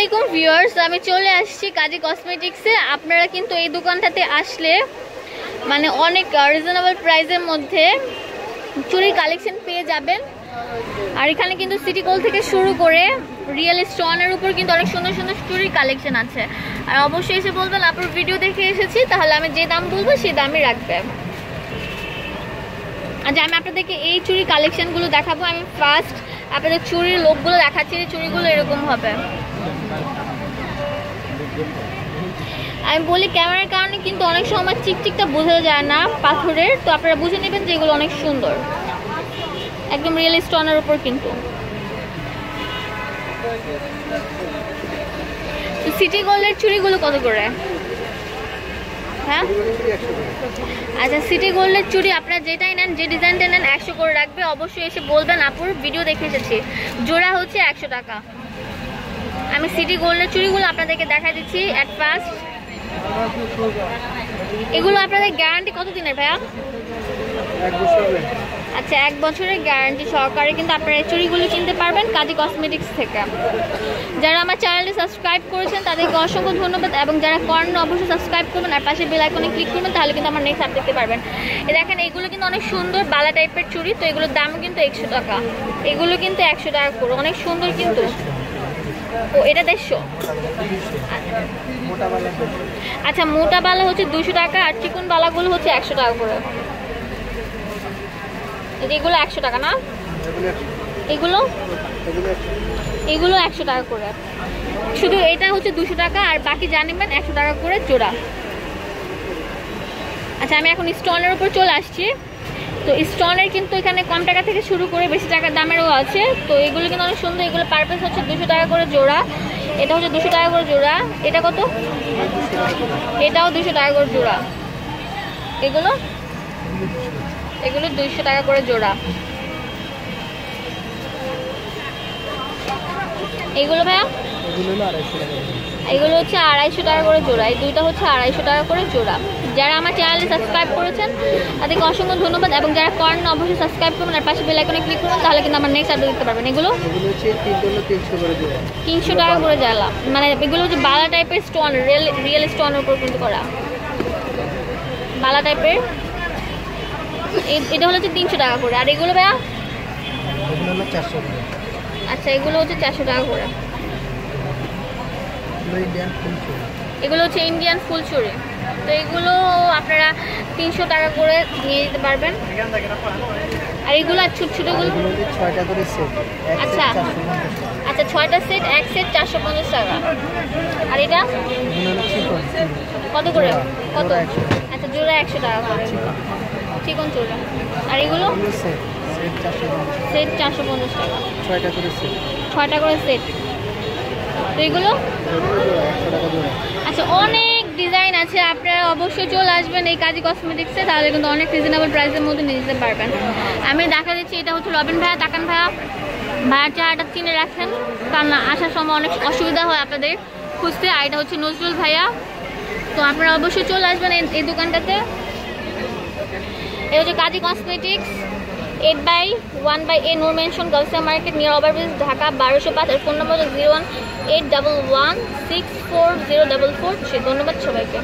আলাইকুম ভিউয়ার্স, আমি চলে আসছি কাজী কসমেটিক্সে। আপনারা কিন্তু এই দোকানটাতে আসলে মানে অনেক রিজনেবল প্রাইসের মধ্যে চুরির কালেকশন পেয়ে যাবেন। আর এখানে কিন্তু সিটি গোল থেকে শুরু করে রিয়েল স্টোনের উপর কিন্তু অনেক সুন্দর সুন্দর চুরির কালেকশন আছে। আর অবশ্যই এসে বলবেন আপনার ভিডিও দেখে এসেছি, তাহলে আমি যে দাম বলব সেই দামই রাখবে। আচ্ছা আমি আপনাদেরকে এই চুরি কালেকশনগুলো দেখাবো। আমি ফার্স্ট আপনাদের চুরির লোকগুলো দেখাচ্ছি চুরিগুলো এরকম হবে। আমি বলি ক্যামেরার কারণে কিন্তু অনেক সময় চিকচিকটা বোঝা যায় না পাথরের, তো আপনারা বুঝে নেবেন যে এগুলো অনেক সুন্দর। একদম রিয়েল স্টোনের উপর কিন্তু। সিটি গোল্ডের চুড়িগুলো কত করে? হ্যাঁ আচ্ছা সিটি গোল্ডের চুড়ি আপনারা যেটাই নেন, যে ডিজাইনটা নেন, একশো করে রাখবে। অবশ্যই এসে বলবেন আপুর ভিডিও দেখে এসেছি। জোড়া হচ্ছে একশো টাকা। আমি সিটি গোল্ডের চুড়িগুলো আপনাদেরকে দেখা দিচ্ছি অ্যাট ফার্স্ট এগুলো আপনাদের গ্যারান্টি কত দিনের ভাইয়া আচ্ছা এক বছরের গ্যারান্টি সহকারে কিন্তু আপনারা এই চুড়িগুলো কিনতে পারবেন কাজী কসমেটিক্স থেকে। যারা আমার চ্যানেলটি সাবস্ক্রাইব করেছেন, তাদেরকে অসংখ্য ধন্যবাদ এবং যারা করেন অবশ্যই সাবস্ক্রাইব করবেন আর পাশে বেল আইকনে ক্লিক করবেন, তাহলে কিন্তু আমার নেক্সট আপডেট দেখতে পারবেন দেখেন এগুলো কিন্তু অনেক সুন্দর বালা টাইপের চুড়ি, তো এগুলোর দাম কিন্তু একশো টাকা। এগুলো কিন্তু একশো টাকা করে, অনেক সুন্দর কিন্তু। ও, এটা দেড়শো। আচ্ছা মোটা বালা হচ্ছে দুশো টাকা আর চিকন বালাগুলো হচ্ছে একশো টাকা করে। এগুলো একশো টাকা না? এগুলো এগুলো? একশো। টাকা করে। শুধু এটা হচ্ছে দুশো টাকা আর বাকি জানিবেন একশো টাকা করে জোড়া। আচ্ছা আমি এখন স্টোনের উপর চলে আসছি। তো স্টোনের কিন্তু এখানে কম টাকা থেকে শুরু করে বেশি টাকার দামেরও আছে। তো এগুলো কিন্তু অনেক সুন্দর। এগুলো পারপেস হচ্ছে দুশো টাকা করে জোড়া। এটা হচ্ছে দুশো টাকা করে জোড়া। এটা কত? এটাও দুশো টাকা করে জোড়া। এগুলো? এগুলো দুইশো টাকা করে জোড়া। এগুলো ভাইয়া? এগুলো হচ্ছে আড়াইশো টাকা করে জোড়া। এই দুইটা হচ্ছে আড়াইশো টাকা করে জোড়া। যারা আমার চ্যানেলে সাবস্ক্রাইব করেছেন তাদেরকে অসংখ্য ধন্যবাদ এবং যারা করেন অবশ্যই সাবস্ক্রাইব করবেন আর পাশে বেল আইকনে ক্লিক করবেন তাহলে কিন্তু আমার নেক্সট আপডেট দিতে পারবেন। এগুলো? তিনশো টাকা করে জ্বালা। মানে এগুলো হচ্ছে বালা টাইপের স্টোন রিয়েল রিয়েল স্টোনের উপর কিন্তু করা। বালা টাইপের এটা হলো হচ্ছে তিনশো টাকা করে। আর এগুলো ভাইয়া? আচ্ছা এগুলো হচ্ছে চারশো টাকা করে। এগুলো হচ্ছে ইন্ডিয়ান ফুল চুড়ি তো এগুলো আপনারা তিনশো টাকা করে নিয়ে যেতে পারবেন। আর এগুলো আর ছোট ছোটোগুলো? করে সেট আচ্ছা। আচ্ছা ছয়টা সেট এক সেট চারশো পঞ্চাশ টাকা। আর এটা? কত করে? কত? আচ্ছা জোড়া একশো টাকা করে। চিকন চোড়া আর এগুলো? সেট চারশো পঞ্চাশ। টাকা। ছয়টা করে সেট ছয়টা করে সেট তো এগুলো? আচ্ছা অনেক ডিজাইন আছে। আপনারা অবশ্যই চলে আসবেন এই কাজী কসমেটিক্সে তাহলে কিন্তু অনেক রিজনেবল প্রাইসের মধ্যে নিয়ে যেতে পারবেন। আমি দেখা দিচ্ছি এটা হচ্ছে রবিন ভাইয়া তাকান ভাইয়া। ভাইয়ার চেহারাটা চিনে রাখেন। কারণ আসার সময় অনেক অসুবিধা হয় আপনাদের খুঁজতে। আর এটা হচ্ছে নজরুল ভাইয়া। তো আপনারা অবশ্যই চলে আসবেন এই দোকানটাতে। এটা হচ্ছে Kazi cosmetics eight by one by A নোর mansion গার্লসিয়া মার্কেট নিয়ার ওভারব্রিজ ঢাকা, বারোশো পাঁচ phone number zero one eight double one six four zero double four ধন্যবাদ সবাইকে।